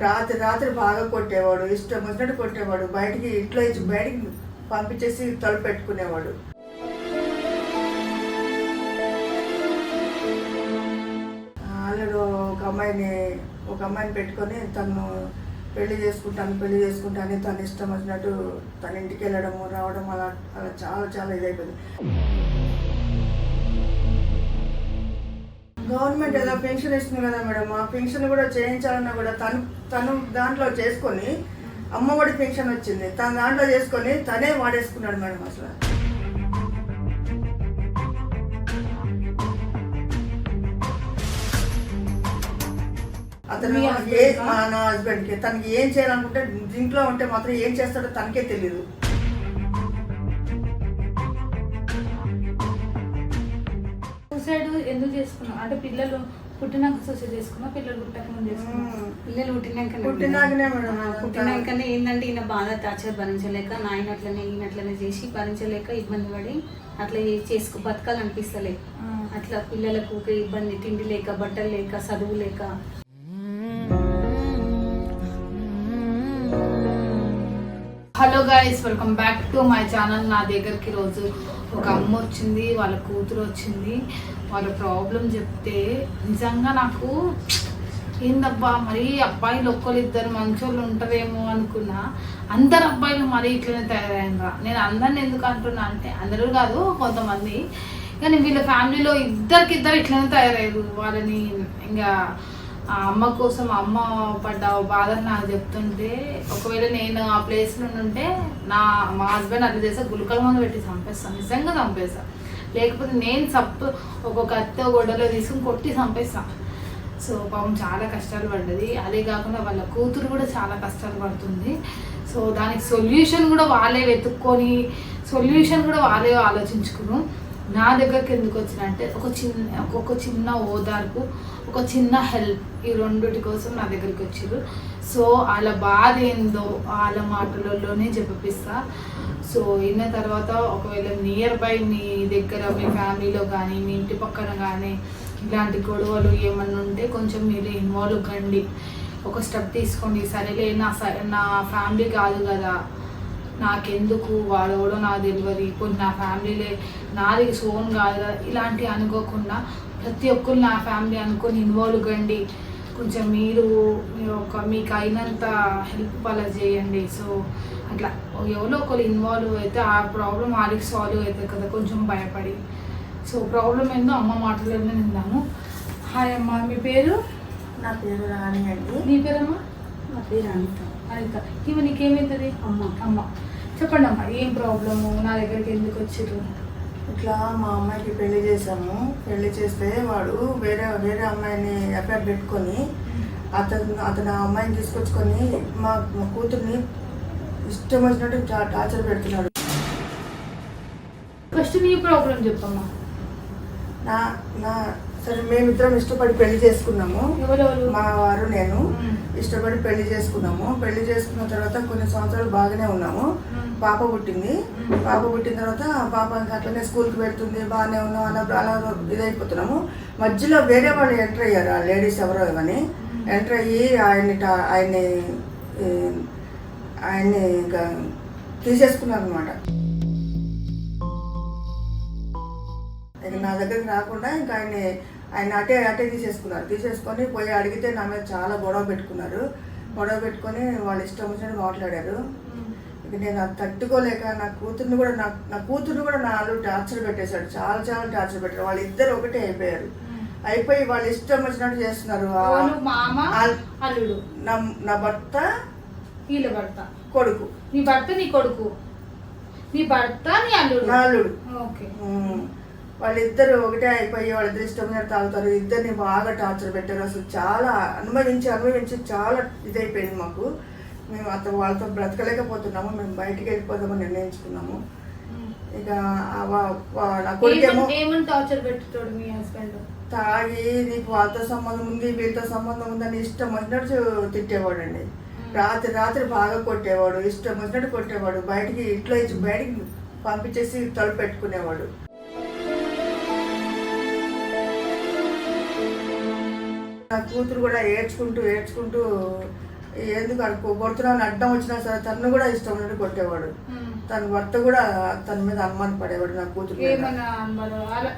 రాత్రి రాత్రి బాగా కొట్టేవాడు ఇష్టం వచ్చినట్టు కొట్టేవాడు బయటికి ఇంట్లో ఇచ్చి బయటికి పంపించేసి తలుపు పెట్టుకునేవాడు అల్లుడు ఒక అమ్మాయిని ఒక అమ్మాయిని పెట్టుకొని తను పెళ్ళి చేసుకుంటాను పెళ్ళి చేసుకుంటాను తను ఇష్టం వచ్చినట్టు తన ఇంటికి వెళ్ళడము రావడం అలా అలా చాలా చాలా ఇదైపోయింది. గవర్నమెంట్ ఏదో పెన్షన్ ఇస్తుంది కదా మేడం ఆ పెన్షన్ కూడా చేయించాలన్నా కూడా తను తను దాంట్లో చేసుకొని అమ్మఒడి పెన్షన్ వచ్చింది. తన దాంట్లో చేసుకొని తనే వాడేసుకున్నాడు మేడం అసలు. అతను మీ ఏ నా హస్బెండ్కి తనకి ఏం చేయాలనుకుంటే ఇంట్లో ఉంటే మాత్రం ఏం చేస్తాడో తనకే తెలియదు ఎందుకు చేసుకున్నావు అంటే పిల్లలు పుట్టినాక సూసైడ్ చేసుకున్నా పిల్లలు పుట్టక ముందు చేసుకున్నా. పిల్లలు పుట్టినాక పుట్టినాకనే పుట్టినాకనే ఏంటంటే ఈయన బాధ టార్చర్ భరించలేక నాయన అట్లనే ఈయన అట్లనే చేసి భరించలేక ఇబ్బంది పడి అట్లా చేసుకో బతకాలనిపిస్తలే. అట్లా పిల్లలకు ఇబ్బంది తిండి లేక బట్టలు లేక చదువు లేక. Guys welcome back to my channel నా దగ్గరికి రోజు ఒక అమ్మ వచ్చింది వాళ్ళ కూతురు వచ్చింది. వాళ్ళ ప్రాబ్లం చెప్తే నిజంగా నాకు ఏందబ్బా మరి అబ్బాయిలు ఒక్కరు ఇద్దరు మంచోళ్ళు ఉంటారేమో అనుకున్నా. అందరు అబ్బాయిలు మరీ ఇట్లనే తయారైనరా నేను అందరిని ఎందుకు అంటున్నా అంటే అందరూ కాదు కొంతమంది. కానీ వీళ్ళ ఫ్యామిలీలో ఇద్దరికిద్దరు ఇట్లనే తయారయ్యారు. వాళ్ళని ఇంకా ఆ అమ్మ కోసం అమ్మ పడ్డ బాధను నాకు చెప్తుంటే ఒకవేళ నేను ఆ ప్లేస్లో ఉంటే నా మా హస్బెండ్ అది చేస్తే గులకల మందు పెట్టి చంపేస్తాను నిజంగా చంపేస్తా. లేకపోతే నేను సప్పు ఒక్కొక్క అత్త గొడవలో తీసుకుని కొట్టి చంపేస్తాను సో పాపం చాలా కష్టాలు పడ్డది. అదే కాకుండా వాళ్ళ కూతురు కూడా చాలా కష్టాలు పడుతుంది. సో దానికి సొల్యూషన్ కూడా వాళ్ళే వెతుక్కొని సొల్యూషన్ కూడా వాళ్ళే ఆలోచించుకును నా దగ్గరికి ఎందుకు వచ్చిన అంటే ఒక చిన్న ఒక్కొక్క చిన్న ఓదార్పు ఒక చిన్న హెల్ప్ ఈ రెండుటి కోసం నా దగ్గరికి వచ్చారు సో వాళ్ళ బాధ ఏందో వాళ్ళ మాటలలోనే చెప్పిస్తా సో విన్న తర్వాత ఒకవేళ నియర్ బై మీ దగ్గర మీ ఫ్యామిలీలో కానీ మీ ఇంటి పక్కన కానీ ఇలాంటి గొడవలు ఏమన్నా ఉంటే కొంచెం మీరు ఇన్వాల్వ్ కండి. ఒక స్టెప్ తీసుకోండి. సరేలే నా స- నా ఫ్యామిలీ కాదు కదా. నాకెందుకు? వాడు ఎవడో నాకు తెలియదు ఇప్పుడు నా ఫ్యామిలీలే నాది సోన్ కాదు ఇలాంటివి అనుకోకుండా ప్రతి ఒక్కరు నా ఫ్యామిలీ అనుకొని ఇన్వాల్వ్ కండి. కొంచెం మీరు ఒక మీకు అయినంత హెల్ప్ అలా చేయండి. సో అట్లా. ఎవరో ఒకరు ఇన్వాల్వ్ అయితే ఆ ప్రాబ్లం వాళ్ళకి సాల్వ్ అవుతుంది కదా. కొంచెం భయపడి. సో ప్రాబ్లం ఏందో అమ్మ మాటలోనే విందాము హాయ్ అమ్మ మీ పేరు? నా పేరు రాణి అండి. నీ పేరమ్మా? నా పేరు అనిత. అనిత. ఇవి నీకేమవుతుంది అమ్మ. అమ్మ. చెప్పండి అమ్మ ఏం ప్రాబ్లము? నా దగ్గరికి ఎందుకు వచ్చారు? ఇట్లా మా అమ్మాయికి పెళ్ళి చేసాము పెళ్ళి చేస్తే వాడు వేరే వేరే అమ్మాయిని ఎఫ్ఐఆర్ పెట్టుకొని అతను అతను ఆ అమ్మాయిని తీసుకొచ్చుకొని మా మా కూతుర్ని ఇష్టం వచ్చినట్టు టార్చర్ పెడుతున్నాడు. ఫస్ట్ నీ ప్రాబ్లం చెప్పమ్మా. నా నా సరే మేమిద్దరం ఇష్టపడి పెళ్ళి చేసుకున్నాము. మా వారు నేను. ఇష్టపడి పెళ్ళి చేసుకున్నాము. పెళ్ళి చేసుకున్న తర్వాత కొన్ని సంవత్సరాలు బాగానే ఉన్నాము. పాప పుట్టింది. పాప పుట్టిన తర్వాత పాప ఇంకా అట్లనే స్కూల్కి పెడుతుంది బాగానే ఉన్నాం. అలా అలా ఇదైపోతున్నాము. మధ్యలో వేరే వాళ్ళు ఎంటర్ అయ్యారు. ఆ లేడీస్ ఎవరో ఇవని. ఎంటర్ అయ్యి ఆయన్ని ఆయన్ని ఆయన్ని ఇంకా తీసేసుకున్నారు అనమాట ఇక నా దగ్గరికి రాకుండా ఇంకా ఆయన్ని ఆయన అటే అటే తీసేసుకున్నారు. తీసేసుకొని పోయి అడిగితే నా మీద చాలా గొడవ పెట్టుకున్నారు. గొడవ పెట్టుకొని వాళ్ళు ఇష్టం వచ్చినట్టు మాట్లాడారు. ఇక నేను అది తట్టుకోలేక నా కూతుర్ని కూడా నా నా కూతుర్ని కూడా నా అల్లుడు టార్చర్ పెట్టేశాడు. చాలా చాలా టార్చర్ పెట్టారు. వాళ్ళు ఇద్దరు ఒకటే అయిపోయారు. అయిపోయి వాళ్ళు ఇష్టం వచ్చినట్టు చేస్తున్నారు. నా భర్త? వీళ్ళ భర్త. కొడుకు. నీ భర్త నీ కొడుకు. నీ భర్త నీ అల్లుడు. నా అల్లుడు. ఓకే. వాళ్ళిద్దరు ఒకటే అయిపోయి వాళ్ళిద్దరు ఇష్టం వచ్చినట్టు తాగుతారు. ఇద్దరిని బాగా టార్చర్ పెట్టారు. అసలు చాలా అనుభవించి అనుభవించి చాలా ఇదైపోయింది మాకు. మేము అత వాళ్ళతో బ్రతకలేకపోతున్నాము. మేము బయటికి వెళ్ళిపోదామని నిర్ణయించుకున్నాము. ఇక నా కొడుకేమో టార్చర్ పెట్టుతాడు మీ హస్బెండ్? తాగి నీకు వాళ్ళతో సంబంధం ఉంది వీళ్ళతో సంబంధం ఉందని ఇష్టం వచ్చినట్టు తిట్టేవాడు అండి రాత్రి రాత్రి బాగా కొట్టేవాడు. ఇష్టం వచ్చినట్టు కొట్టేవాడు. బయటికి ఇంట్లో ఇచ్చి బయటికి పంపించేసి తలుపు పెట్టుకునేవాడు. నా కూతురు కూడా ఏడ్చుకుంటూ ఏడ్చుకుంటూ ఎందుకు అనుకో కొడుతున్నాను అడ్డం వచ్చినా సరే తను కూడా ఇష్టం ఉన్నట్టు కొట్టేవాడు. తన భర్త కూడా తన మీద అనుమానం పడేవాడు నా కూతురు మరి వాళ్ళ-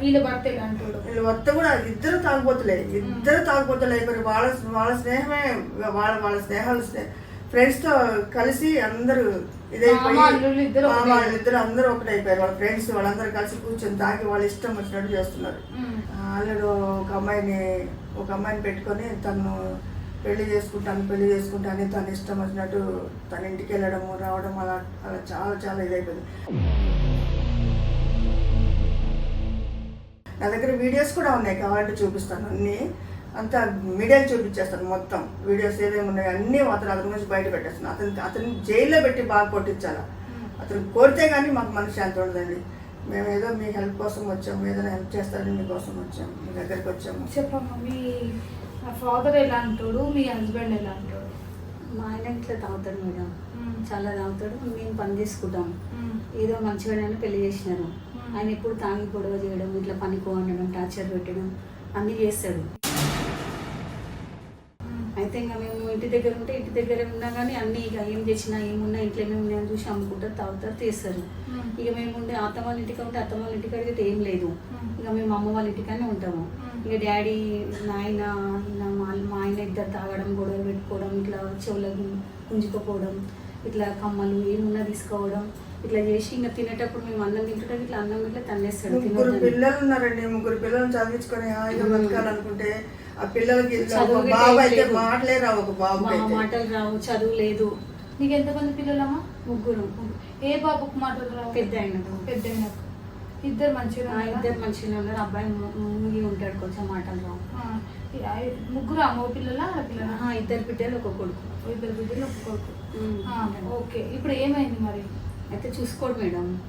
వీళ్ళ భర్త వీళ్ళ కూడా ఇద్దరు తాగుబోతులే ఇద్దరు తాగుబోతులే. అయిపోయి వాళ్ళ వాళ్ళ స్నేహమే వాళ్ళ వాళ్ళ స్నేహాలు ఫ్రెండ్స్తో కలిసి అందరూ ఇదైపోయి అల్లుళ్ళు ఇద్దరు అందరూ ఒకటైపోయారు వాళ్ళ ఫ్రెండ్స్ వాళ్ళందరూ కలిసి కూర్చొని తాగి వాళ్ళ ఇష్టం వచ్చినట్టు చేస్తున్నారు. ఆల్రెడీ ఒక అమ్మాయిని ఒక అమ్మాయిని పెట్టుకొని తను పెళ్ళి చేసుకుంటాను పెళ్ళి చేసుకుంటాను తన ఇష్టం వచ్చినట్టు తన ఇంటికి వెళ్ళడము రావడం అలా అలా చాలా చాలా ఇదైపోయింది. నా దగ్గర వీడియోస్ కూడా ఉన్నాయి కావాలంటే చూపిస్తాను అన్నీ. అంతా మీడియాకి చూపించేస్తాను మొత్తం. వీడియోస్ ఏమేమి ఉన్నాయో అన్నీ అతను అతని గురించి బయట పెట్టేస్తాను. అతను అతన్ని జైల్లో పెట్టి బాగా కొట్టించాలా. అతను కోరితే కానీ మాకు మనశ్శాంతి ఉండదండి. మేము ఏదో మీ హెల్ప్ కోసం వచ్చాము ఏదైనా హెల్ప్ చేస్తారని మీకోసం వచ్చాము మీ దగ్గరికి వచ్చాము చెప్పమ్మా మీ ఫాదర్ ఎలా అంటాడు మీ హస్బెండ్ ఎలా అంటాడు మా ఆయన ఇట్లా తాగుతాడు మేడం. చాలా తాగుతాడు మేము పని చేసుకుంటాం. ఏదో మంచిగానే పెళ్ళి చేసినారు. ఆయన ఎప్పుడు తాగి గొడవ చేయడం ఇట్లా పనికి వండడం టార్చర్ పెట్టడం అన్నీ చేస్తాడు. అయితే ఇంకా మేము ఇంటి దగ్గర ఉంటే ఇంటి దగ్గర ఉన్నా కానీ అన్నీ ఇక ఏం తెచ్చినా ఏమున్నా ఇంట్లో ఏమేమి ఉన్నాయని చూసి అమ్ముకుంటారు తాగుతారు తీస్తారు. ఇక మేము ఉండే అత్త వాళ్ళ ఇంటికి ఉంటే అత్త వాళ్ళ ఇంటికి అడిగితే ఏం లేదు. ఇక మేము అమ్మ వాళ్ళ ఇంటికనే ఉంటాము. ఇక డాడీ నాయన ఈయన మా ఆయన ఇద్దరు తాగడం గొడవలు పెట్టుకోవడం ఇట్లా చెవులకు గుంజుకోపోవడం ఇట్లా కమ్మలు ఏమున్నా తీసుకోవడం ఇట్లా చేసి ఇంకా తినేటప్పుడు మేము అన్నం తింటుంటే ఇట్లా అన్నం ఇట్లా తన్నేస్తాడు ముగ్గురు. పిల్లలు ఉన్నారండి ముగ్గురు పిల్లల్ని చదివించుకొని హాయిగా బతకాలనుకుంటే ఆ పిల్లలకి బాబు అయితే. మాటలే రావు ఒక బాబు మాటలు రావు చదువు లేదు. నీకు ఎంతమంది పిల్లలమ్మా? ముగ్గురు. ఏ బాబుకు మాటలు రావు? పెద్ద ఆయనకు. పెద్ద. ఇద్దరు మంచిగా? ఇద్దరు మంచిగా ఉన్నారు. అబ్బాయి ము- మునిగి ఉంటాడు కొంచెం మాటలు రావు. ముగ్గురు? అమ్మ పిల్లలా పిల్లల? ఇద్దరు బిడ్డలు ఒక కొడుకు. ఇద్దరు బిడ్డలు ఒక కొడుకు. ఓకే. ఇప్పుడు ఏమైంది మరి? అయితే చూసుకోడు మేడం.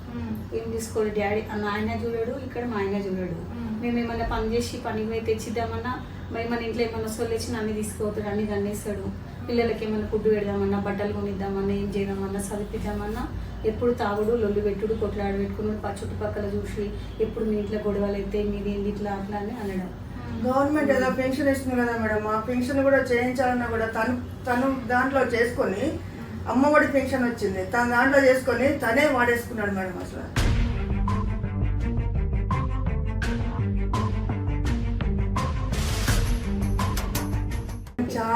ఏం చూసుకోడు? డాడీ ఆ ఆయన చూడడు ఇక్కడ మా ఆయన చూడడు. మేము ఏమైనా పని చేసి పని పోయి తెచ్చిద్దామన్నా మరి మన ఇంట్లో ఏమైనా సొల్లు వచ్చినా అన్ని తీసుకుపోతాడు అన్ని కన్నేస్తాడు పిల్లలకి ఏమైనా ఫుడ్ పెడదామన్నా బట్టలు కొనిద్దామన్నా ఏం చేద్దామన్నా చదివిద్దామన్నా ఎప్పుడు తాగుడు లొల్లు పెట్టుడు కొట్లాడు పెట్టుకున్నాడు ప చుట్టుపక్కల చూసి ఎప్పుడు మీ ఇంట్లో గొడవలు అయితే మీది ఏంది ఇట్లా అట్లా అని అనడం. గవర్నమెంట్ ఏదో పెన్షన్ ఇస్తుంది కదా మేడం ఆ పెన్షన్ కూడా చేయించాలన్నా కూడా తను తను దాంట్లో చేసుకొని అమ్మఒడి పెన్షన్ వచ్చింది తన దాంట్లో చేసుకొని తనే వాడేసుకున్నాడు మేడం అసలు.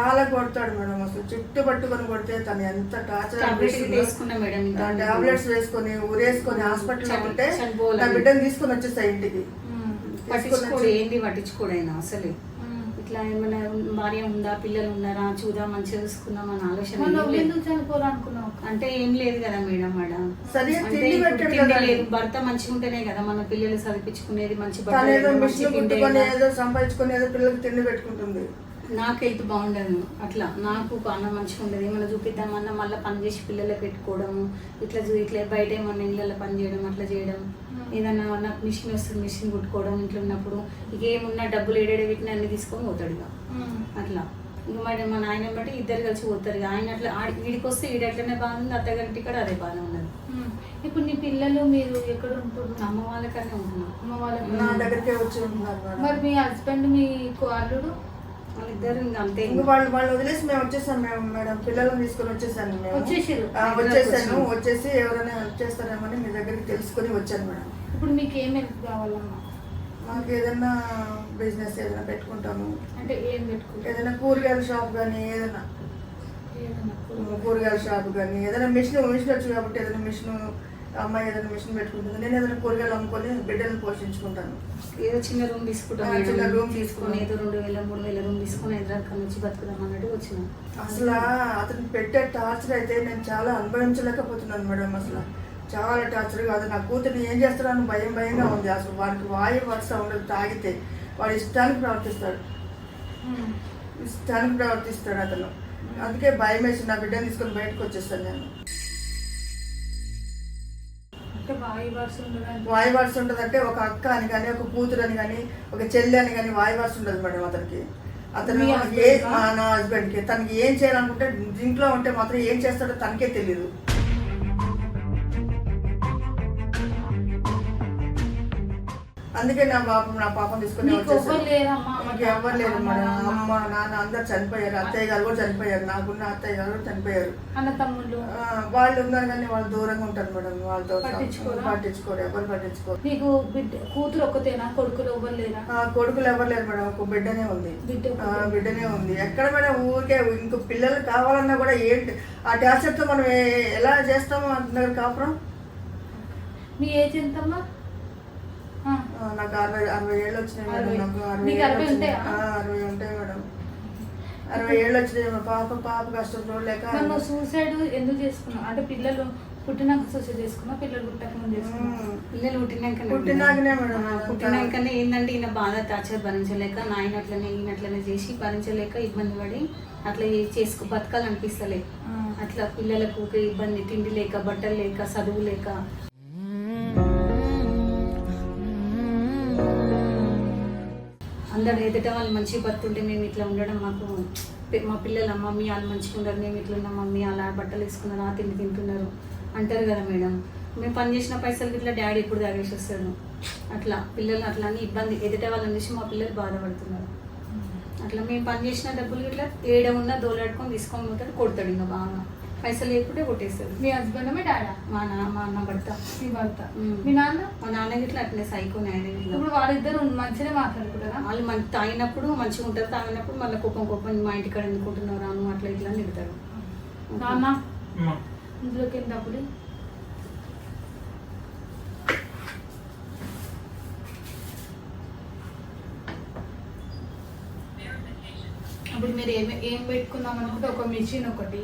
చాలా కొడతాడు మేడం అసలు చుట్టు పట్టుకొని కొడితే తను ఎంత టార్చర్ టాబ్లెట్స్ తీసుకున్నా మేడం ఇంకా. టాబ్లెట్స్ వేసుకొని ఊరేసుకొని హాస్పిటల్లో చని- ఉంటే. నా బిడ్డను తీసుకొని వచ్చేస్తాయి ఇంటికి. పట్టించుకోడు ఏంది పట్టించుకోడు ఆయన అసలు ఉమ్. ఇట్లా ఏమైనా భార్య ఉందా పిల్లలు ఉన్నారా చూద్దాం మంచిగా చూసుకుందాం అన్న ఆలోచన అంటే ఏం లేదు కదా మేడం కదా. లేదు భర్త మంచిగా ఉంటేనే కదా మన పిల్లలు చదివించుకునేది మంచి తను బట్టలు ఏదో మంచి మిషన్ తిండి కుట్టుకొని అయినా. ఏదో సంపాదించుకొని ఏదో పిల్లలకి తిండి పెట్టుకుంటుంది నాకు హెల్త్ బాగుండదు. అట్లా నాకు అన్న మంచిగా ఉండదు. ఏమైనా చూపిద్దామన్నా మళ్ళీ పని చేసి పిల్లలకు పెట్టుకోవడము ఇట్లా చూ- ఇట్లా బయట ఏమన్నా ఇళ్ళల్లో పని చేయడం అట్లా చేయడం. ఏదన్నా నాకు మిషన్ వస్తుంది మిషన్ కుట్టుకోవడం ఇంట్లో ఉన్నప్పుడు ఇక ఏమున్నా డబ్బులు ఏడేడ పెట్టిన అన్ని తీసుకొని పోతాడు ఇక. అట్లా. ఇంక మరి మా నాయన బట్టి ఇద్దరు కలిసి పోతారు ఇక. ఆయన అట్లా వీడికి వస్తే వీడు అట్లనే బాధ ఉంది అత్తగారింటి కూడా అదే బాధ ఉన్నది. ఇప్పుడు నీ పిల్లలు మీరు ఎక్కడ ఉంటున్నారు? అమ్మ వాళ్ళకనే ఉంటున్నాం. అమ్మ వాళ్ళ నా దగ్గరికే వచ్చి ఉంటున్నారు మేడం. మరి మీ హస్బెండ్ మీ అల్లుడు? వాళ్ళిద్దరు ఇంకా అంతే. ఇంక వాళ్ళు వాళ్ళు వదిలేసి మేము వచ్చేసాం. మేము మేడం పిల్లల్ని తీసుకొని వచ్చేసాను మేము. ఆ, వచ్చేసాను. వచ్చేసి ఎవరైనా హెల్ప్ చేస్తారేమని మీ దగ్గరికి తెలుసుకొని వచ్చాను మేడం. ఇప్పుడు మీకు ఏం హెల్ప్ కావాలమ్మా? మాకు ఏదైనా బిజినెస్ ఏదైనా పెట్టుకుంటాము. అంటే ఏం పెట్టుకుంటారు? ఏదైనా కూరగాయల షాప్ కానీ ఏదైనా. ఏదైనా కూర- కూరగాయల షాప్ కానీ ఏదైనా మిషన్ మిషన్ వచ్చు కాబట్టి ఏదైనా మిషన్ అమ్మాయి ఏదైనా మిషన్ పెట్టుకుంటుంది నేను ఏదైనా కూరగాయలు అమ్ముకొని బిడ్డలను పోషించుకుంటాను. ఏదో చిన్న రూమ్ తీసుకుంటాం ఆ, మేడం. చిన్న రూమ్ తీసుకొని. ఏదో రెండు వేల మూడు వేల రూమ్ తీసుకొని హైదరాబాద్ నుంచి బతుకుదాం అన్నట్టు వచ్చినాం. అసలు అతను పెట్టే టార్చర్ అయితే నేను చాలా అనుభవించలేకపోతున్నాను మేడం అసలు. చాలా టార్చర్ కాదు. నా కూతుర్ని ఏం చేస్తాడని భయం భయంగా ఉంది. అసలు వాడికి వాయు వరుస ఉండదు తాగితే. వాడు ఇష్టానికి ప్రవర్తిస్తాడు. ఇష్టానికి ప్రవర్తిస్తాడు అతను. అందుకే భయం వేసి నా బిడ్డని తీసుకొని బయటకు వచ్చేస్తాను నేను. వాయు వరుస ఉంటుంది అంటే ఒక అక్క అని కానీ ఒక కూతురు అని కానీ ఒక చెల్లి అని కానీ వాయు వరుస ఉండదు మేడం అతనికి. అతను ఏ? మా నా హస్బెండ్కి తనకి ఏం చేయాలనుకుంటే ఇంట్లో ఉంటే మాత్రం ఏం చేస్తాడో తనకే తెలియదు అందుకే నా పాపం నా పాపం తీసుకుని ఎవ్వరు లేరు మన. అమ్మ నాన్న అందరు చనిపోయారు. అత్తయ్య గారు కూడా చనిపోయారు. నాకున్న అత్తయ్య గారు కూడా చనిపోయారు. వాళ్ళు ఉన్నారు కానీ వాళ్ళు దూరంగా ఉంటారు మేడం. వాళ్ళతో పట్టించుకోరా? పట్టించుకోరు ఎవరు పట్టించుకోరు. నీకు కూతురు ఒక్కతేనా? కొడుకులు ఎవ్వరు లేరా? కొడుకులు ఎవరు లేరు మేడం. ఒక బిడ్డనే ఉంది. బిడ్డనే ఉంది. ఎక్కడ మేడం? ఊరికే ఇంకో పిల్లలు కావాలన్నా కూడా ఏంటి? ఆ టార్చర్తో మనం ఎలా చేస్తాము అంటున్నారు కాపురం? మీ ఏజ్ ఎంతమ్మా? నాకు అరవై అరవై ఏళ్ళు వచ్చినాయి మేడం అరవై. నాకు అరవై ఏళ్ళు అరవై వచ్చినాయి. ఉంటాయా? ఆ, అరవై ఉంటాయి మేడం అరవై ఏళ్ళు వచ్చినాయి మా పాప పాప కష్టం చూడలేక నువ్వు సూసైడ్ ఎందుకు చేసుకున్నావు అంటే పిల్లలు పుట్టినాక సూసైడ్ చేసుకున్నావు పిల్లలు పుట్టక. పిల్లలు పుట్టినాకనే పుట్టినాకనే మేడం పుట్టినాకనే ఏంటంటే ఈయన బాధ టార్చర్ భరించలేక నాయన అట్లనే ఈయన అట్లనే చేసి భరించలేక ఇబ్బంది పడి అట్లా ఏ- చేసుకో బతకాలనిపిస్తలే. అట్లా పిల్లలకు ఇబ్బంది తిండి లేక బట్టలు లేక చదువు లేక అందరు ఎదుట వాళ్ళు మంచిగా బతుంటే మేము ఇట్లా ఉండడం మాకు మా పిల్లల మమ్మీ వాళ్ళు మంచిగా ఉండరు. మేము ఇట్లా ఉన్నాం మమ్మీ అలా బట్టలు వేసుకున్నారు ఆ తిండి తింటున్నారు అంటారు కదా మేడం. మేము పని చేసిన పైసలకి ఇట్లా డాడీ ఎప్పుడు తాగేసి వస్తాడు. అట్లా పిల్లలు అట్లా అని ఇబ్బంది. ఎదుట వాళ్ళని చూసి మా పిల్లలు బాధపడుతున్నారు. అట్లా మేము పని చేసిన డబ్బులు ఇట్లా ఏడ ఉన్నా దోలాడుకొని తీసుకొని పోతాడు కొడతాడు ఇంకా బాగా. పైసలు లేకుంటే కొట్టేస్తాడు మీ హస్బెండ్ మీ డాడా? మా నాన్న మా అన్న భర్త. మీ భర్త. మీ నాన్న? మా నాన్న ఇట్లా అట్లే సైకో నాయన ఇప్పుడు వాళ్ళిద్దరు మంచిగా మాట్లాడుకుంటారా? వాళ్ళు మన తాగినప్పుడు మంచిగా ఉంటారు తాగినప్పుడు మళ్ళీ కోపం కోపం మా ఇంటికాడ ఎందుకుంటున్నారు రాను అట్లా ఇట్లా అని తిడతారు. నాన్న? ఇందులోకి ఎంత డబ్బులు అప్పుడు మీరు ఏం ఏం పెట్టుకుందాం అనుకుంటే ఒక మిషన్ ఒకటి.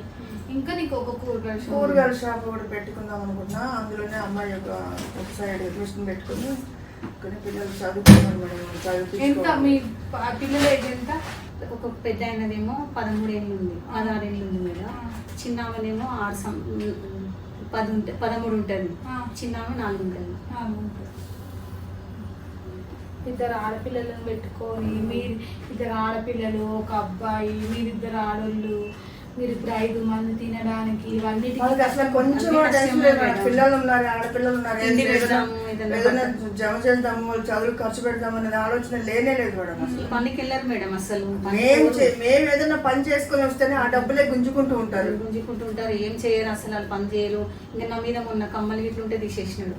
ఇంకా నీకు ఒక కూరగాయల shop. కూరగాయల షాప్ కూడా పెట్టుకుందాం అనుకున్నా. అందులోనే అమ్మాయి ఒక ఒక సైడ్ మిషన్ పెట్టుకుని కొన్ని పిల్లలు చదువుకున్నారు మేడం. ఎంత. మీ ప- పిల్లల ఏజ్ ఎంత? ఒక పెద్ద ఆయనదేమో పదమూడు ఏళ్ళు ఉంది. పదహారు ఏళ్ళు ఉంది మేడం. చిన్న ఆమెనేమో ఆరు సం పది ఉంటుంది పదమూడు ఉంటుంది. ఆ. చిన్న ఆమె నాలుగు ఉంటుంది. ఇద్దరు ఆడపిల్లలను పెట్టుకొని మీరు ఇద్దరు ఆడపిల్లలు ఒక అబ్బాయి మీరిద్దరు ఆడోళ్ళు మీరు ఇప్పుడు ఐదు మంది తినడానికి ఇవన్నీ వాళ్ళకి అసలు కొంచెం. పిల్లలు ఉన్నారు ఆడపిల్లలు ఉన్నారు ఏదైనా- జమ చేద్దాము చదువులు ఖర్చు పెడతాము అనే ఆలోచన లేనే లేదు మేడం అసలు. పనికి వెళ్ళారు మేడం అసలు. మేము మేము ఏదైనా పని చేసుకొని వస్తేనే ఆ డబ్బులే గుంజుకుంటూ ఉంటారు. గుంజుకుంటుంటారు ఏం చేయరు అసలు వాళ్ళు పని చేయరు. ఇంకా నా మీద మొన్న కమ్మలు గిట్ల ఉంటే తీసేసినాడు.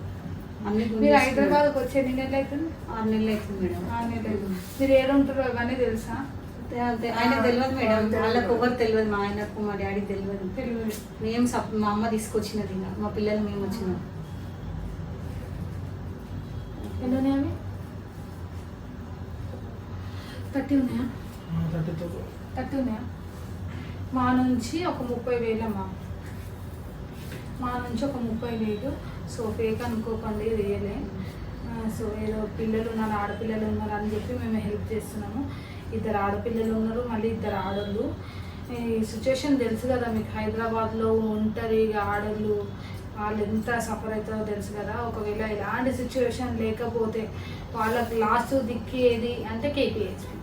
అన్ని మీరు. హైదరాబాద్కి వచ్చే ఎన్ని నెలలు అవుతుంది? ఆరు నెలలు అవుతుంది మేడం. ఆరు నెలలు అవుతుంది. మీరు ఏడుంటారో ఇవన్నీ తెలుసా? ఆయనకు తెలియదు మేడం. వాళ్ళకు ఎవరు తెలియదు మా ఆయనకు మా డాడీకి తెలియదు మేము సప్ మా అమ్మ తీసుకొచ్చినది ఇంకా. మా పిల్లలు మేము వచ్చినాం. ఎన్ని థర్టీ ఉన్నాయా? థర్టీ ఉన్నాయా? మా నుంచి ఒక ముప్పై వేలమ్మా మా నుంచి ఒక ముప్పై వేలు. సో ఫేక్ అనుకోకండి రియలే సో ఏదో పిల్లలు ఉన్నారు ఆడపిల్లలు ఉన్నారు అని చెప్పి మేము హెల్ప్ చేస్తున్నాము. ఇద్దరు ఆడపిల్లలు ఉన్నారు మళ్ళీ ఇద్దరు ఆడోళ్ళు. ఈ సిచ్యువేషన్ తెలుసు కదా మీకు హైదరాబాద్లో ఒంటరిగా ఇక ఆడోళ్ళు వాళ్ళు ఎంత సఫర్ అవుతారో తెలుసు కదా. ఒకవేళ ఇలాంటి సిచ్యువేషన్ లేకపోతే వాళ్ళకి లాస్ట్ దిక్కి ఏది అంటే కేపీహెచ్పి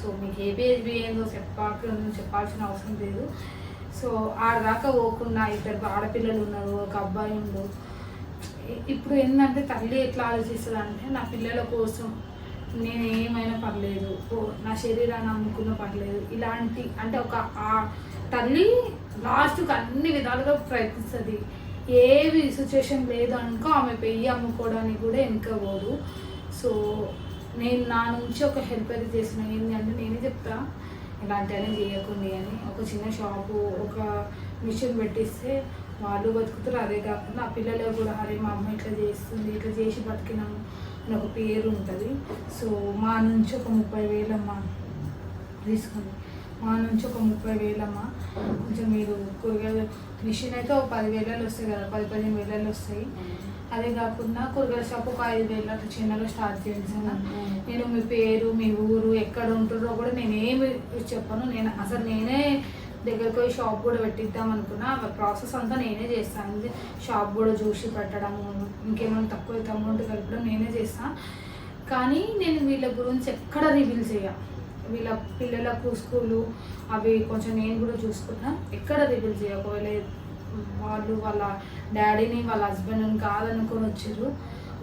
సో మీకు ఏపీహెచ్బి ఏందో చెప్పాక చెప్పాల్సిన అవసరం లేదు. సో ఆడదాకా పోకుండా ఇద్దరు ఆడపిల్లలు ఉన్నారు ఒక అబ్బాయి ఉండు. ఇప్పుడు ఏంటంటే తల్లి ఎట్లా ఆలోచిస్తుంది అంటే నా పిల్లల కోసం నేను ఏమైనా పర్లేదు ఓ నా శరీరాన్ని అమ్ముకున్న పర్లేదు. ఇలాంటి అంటే ఒక ఆ తల్లి లాస్ట్కి అన్ని విధాలుగా ప్రయత్నిస్తుంది. ఏవి సిచ్యువేషన్ లేదు అనుకో ఆమె పెయ్యి అమ్ముకోవడానికి కూడా వెనుకపోదు సో నేను నా నుంచి ఒక హెల్ప్ అయితే చేసిన ఏంటి అంటే నేనే చెప్తా ఇలాంటివన్నీ చేయకుండా అని. ఒక చిన్న షాపు ఒక మిషన్ పెట్టిస్తే వాళ్ళు బతుకుతారు. అదే కాకుండా ఆ పిల్లలు కూడా అరే మా అమ్మ ఇట్లా చేస్తుంది ఇట్లా చేసి బతికినాము. అని ఒక పేరు ఉంటుంది. సో మా నుంచి ఒక ముప్పై వేలమ్మ తీసుకోండి మా నుంచి ఒక ముప్పై వేలమ్మ. కొంచెం మీరు కూరగాయలు మిషన్ అయితే ఒక పది వేలలో వస్తాయి కదా పది పదిహేను వేలలో వస్తాయి. అదే కాకుండా కూరగాయల షాప్ ఒక ఐదు వేలు అట్లా చిన్నగా స్టార్ట్ సార్ నేను మీ పేరు మీ ఊరు ఎక్కడ ఉంటుందో కూడా నేను ఏమి చెప్పను. నేను అసలు నేనే దగ్గరకు పోయి షాప్ కూడా పెట్టిద్దాం అనుకున్నా. ఆ ప్రాసెస్ అంతా నేనే చేస్తాను షాప్ కూడా చూసి పెట్టడము ఇంకేమైనా తక్కువ అయితే అమౌంట్ కలపడం నేనే చేస్తాను కానీ నేను వీళ్ళ గురించి ఎక్కడ రివీల్ చేయ. వీళ్ళ పిల్లలకు స్కూలు అవి కొంచెం నేను కూడా చూసుకున్నా. ఎక్కడ రివీల్ చేయ? ఒకవేళ వాళ్ళు వాళ్ళ డాడీని వాళ్ళ హస్బెండ్ని కాదనుకొని వచ్చారు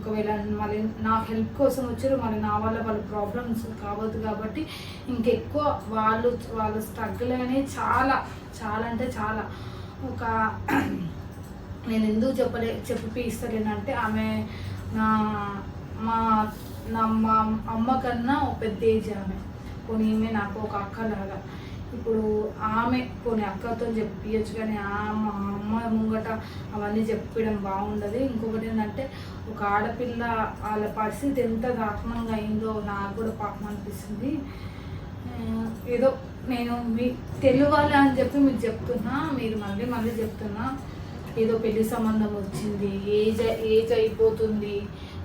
ఒకవేళ మళ్ళీ నా హెల్ప్ కోసం వచ్చారు మరి నా వల్ల వాళ్ళ ప్రాబ్లమ్స్ కావద్దు కాబట్టి ఇంకెక్కువ వాళ్ళు వాళ్ళు స్ట్రగుల్ అనేది చాలా చాలా అంటే చాలా. ఒక నేను ఎందుకు చెప్పలే చెప్పిస్తలేనంటే ఆమె నా మా నా మా అమ్మ కన్నా ఒక పెద్ద ఏజ్ ఆమె. పోనీ ఈమె నాకు ఒక అక్క లాగా ఇప్పుడు ఆమె కొన్ని అక్కతో చెప్పియచ్చు కానీ ఆమె అమ్మ ముంగట అవన్నీ చెప్పడం బాగుండదు. ఇంకొకటి ఏంటంటే ఒక ఆడపిల్ల వాళ్ళ పరిస్థితి ఎంత దారుణంగా అయిందో నాకు కూడా పాపం అనిపిస్తుంది. ఏదో నేను మీ తెలియాలి అని చెప్పి మీకు చెప్తున్నా మీరు మళ్ళీ మళ్ళీ చెప్తున్నా. ఏదో పెళ్ళి సంబంధం వచ్చింది ఏజ్ ఏజ్ అయిపోతుంది.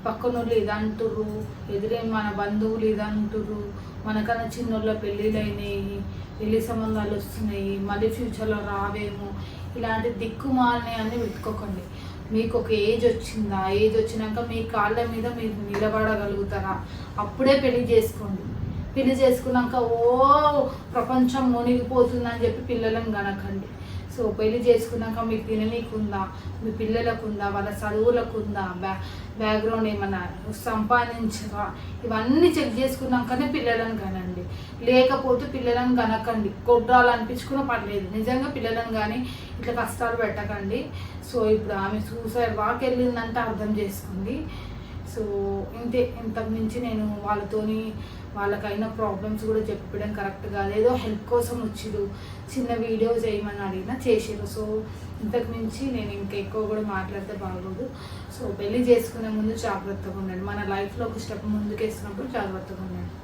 పక్కనోళ్ళు ఇది అంటుర్రు ఎదురే మన బంధువులు ఇది అంటుర్రు మనకన్నా చిన్నోళ్ళ పెళ్ళిళ్ళు అయినాయి పెళ్ళి సంబంధాలు వస్తున్నాయి మళ్ళీ ఫ్యూచర్లో రావేమో ఇలాంటి దిక్కుమాలని అన్నీ పెట్టుకోకండి మీకు ఒక ఏజ్ వచ్చిందా? ఏజ్ వచ్చినాక మీ కాళ్ళ మీద మీరు నిలబడగలుగుతారా? అప్పుడే పెళ్ళి చేసుకోండి. పెళ్ళి చేసుకున్నాక ఓ ప్రపంచం మునిగిపోతుందని చెప్పి పిల్లలను గనకండి. సో పెళ్ళి చేసుకున్నాక మీకు తిననీకుందా మీ పిల్లలకు ఉందా వాళ్ళ చదువులకు ఉందా బ్యా బ్యాక్గ్రౌండ్ ఏమన్నా సంపాదించరా? ఇవన్నీ చెక్ చేసుకున్నాకనే పిల్లలను కనండి. లేకపోతే పిల్లలను కనకండి. కొట్టాలు అనిపించుకున్న పర్లేదు నిజంగా పిల్లలను కానీ ఇట్లా కష్టాలు పెట్టకండి. సో ఇప్పుడు ఆమె సూసైడ్ వాక్ వెళ్ళిందంటే అర్థం చేసుకోండి. సో ఇంతే ఇంతకు మించి నేను వాళ్ళతోని వాళ్ళకైనా ప్రాబ్లమ్స్ కూడా చెప్పడం కరెక్ట్ కాదు. ఏదో హెల్ప్ కోసం వచ్చిరు చిన్న వీడియో చేయమని అడిగినా చేసారు సో ఇంతకు మించి నేను ఇంకా ఎక్కువ కూడా మాట్లాడితే బాగోదు. సో పెళ్ళి చేసుకునే ముందు జాగ్రత్తగా ఉండండి. మన లైఫ్లో ఒక స్టెప్ ముందుకేసినప్పుడు జాగ్రత్తగా ఉండండి.